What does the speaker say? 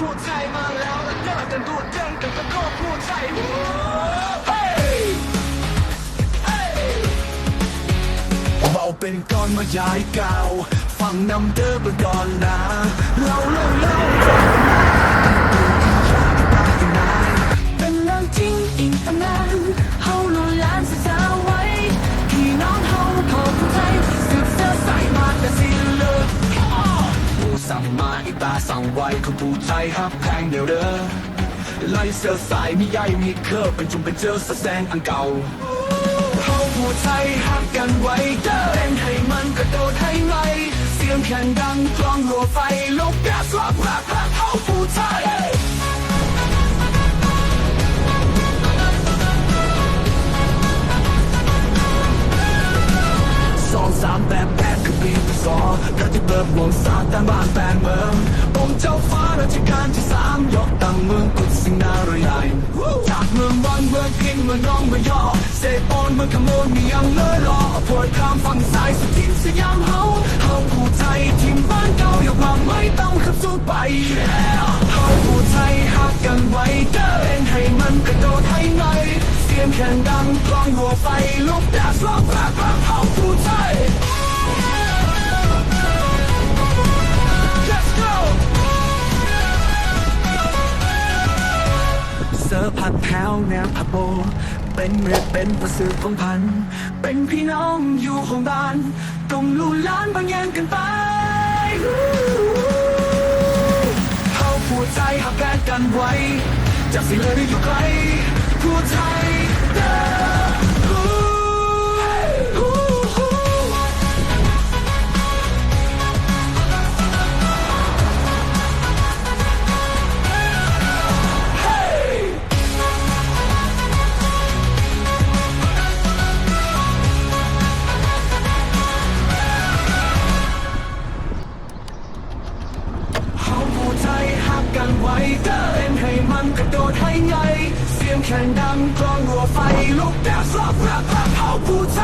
พูดไทยมาแล้วแล้วเดินกันดูดเดินกันก็โคตรพูดใจเฮ้ยเฮ้ยเราเป็นก้อนมาย้ายเก่า ฟังนำเด้อเป็นก่อนนะ เราเล่าเล่า มาอีตาสั่งไว้คือผู้ไทยฮับแพงเดียวเด้อไล่เสือสายมีใยมีเครือเป็นจุ่มเป็นเจอสแสงอันเก่าเฮาผู้ไทยฮักกันไว้เด้อเล่นให้มันกระโดดให้ไงเสียงแข่งดังกลองรัวไฟลุกแก๊สรับรักรักเฮาผู้ไทยสองสามแปดแปดคือปีที่สองกระที่เบิกวงสาแต่บ้านแปด มืองน้องเมืองย่อเศษปอนเมืองขโมยมียังเลื่อล่อพวดกลามฝั่งซ้ายสุดทิศสยามเฮาเฮาผู้ไทยทีมบ้านเก่ายกมาไม่ต้องขับสู้ไปเฮาผู้ไทยหักกันไว้เดินให้มันกระโดดให้ไงเสียงแข่งดังกลองหัวไฟลุก โป เป็นเมือเป็นประสือพงพัน เป็นพี่น้องอยู่ของบ้านตรงลูล้านบางแยงกันไปเขาผู้ใจหักแกกันไว้จากสิเลยอยู่ไกลผู้ไทยเดิน กันไว้เดินให้มันกระโดดให้ไง เสียงแข่งดังกลองรัวไฟลุกแดดสลับแรปแรปเผาผู้ใจ